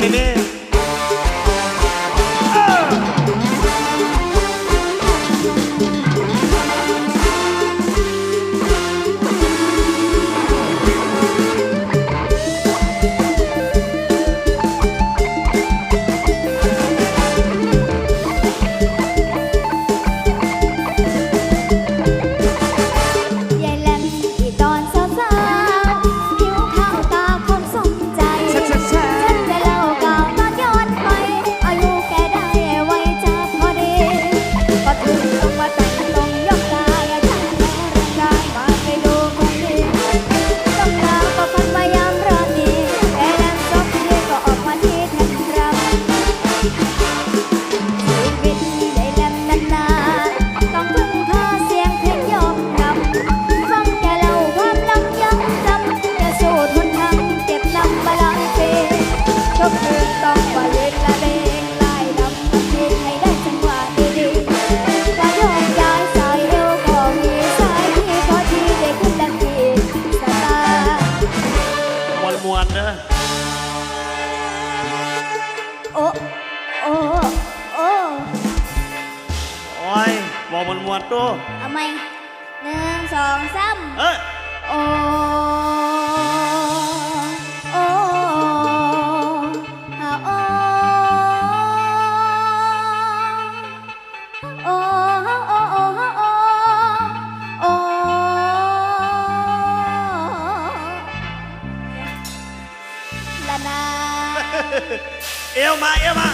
เบอกมวนมวนๆตัวเอาไหมหนึ่งสองสามเอ้ยโอ้โอ้ฮะโอ้โอ้ฮะโอ้โอ้ฮะโอ้โอ้ละนา เอวมาเอวมา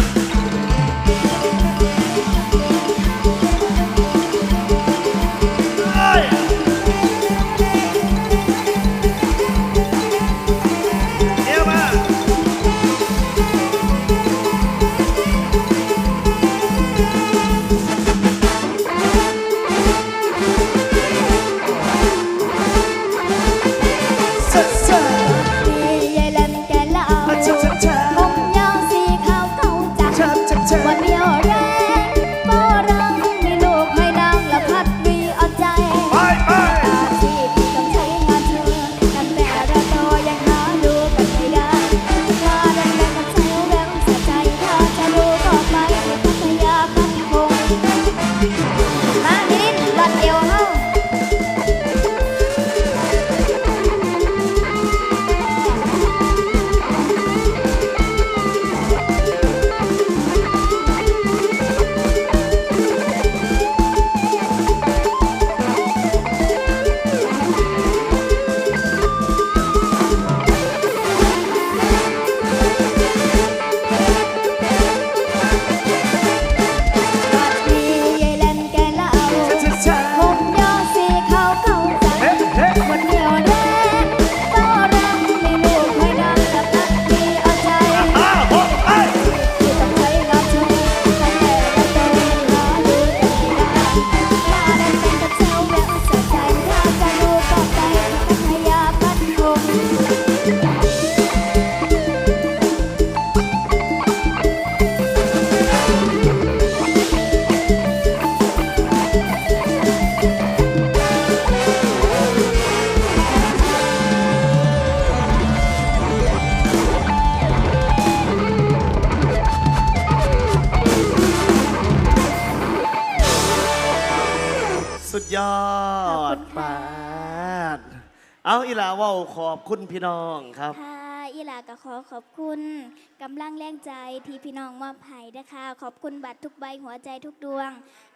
สุดยอดปาดเอาอีหลาเว่าขอบคุณพี่น้องครับค่ะอีหลาก็ขอขอบคุณกำลังแรงใจที่พี่น้องมอบให้นะคะ ขอบคุณบัตรทุกใบหัวใจทุกดวง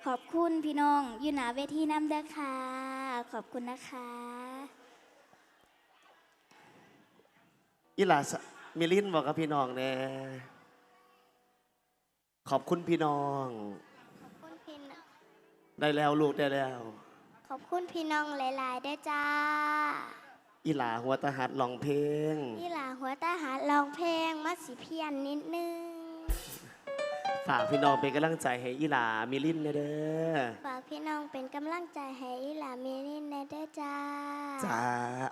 ขอบคุณพี่น้องอยู่หนาเวทีน้ำเด้อค่ะ ขอบคุณนะคะอีหลาสะมิลินบอกกับพี่น้องแน่ขอบคุณพี่น้อง ได้แล้วลูกได้แล้ว ขอบคุณพี่น้องหลายๆด้วยจ้า อีหลาหัวตาหัดลองเพลง พี่หลาหัวตาหาลองเพลงมาสิเพียนนิดนึง ฝากพี่น้องเป็นกำลังใจให้อีหลามิลินเด้อฝากพี่น้องเป็นกำลังใจให้อีหลามีนินแน่ด้วยจ้า จ้า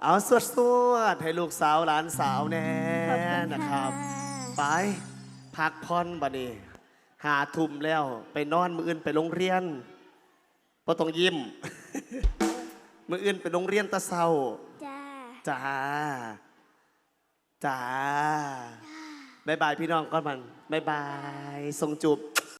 เอาสวดสวดๆให้ลูกสาวหลานสาวแน่ขอบคุณนะครับค่ะไป พักพรบัดนี้หาทุ่มแล้วไปนอนมืออื่นไปโรงเรียน พอต้องยิ้ม มืออื่นไปโรงเรียนตะเศร้าจ้าจ้าจ้าบายบายพี่น้องก่อนมันบายบายส่งจูบ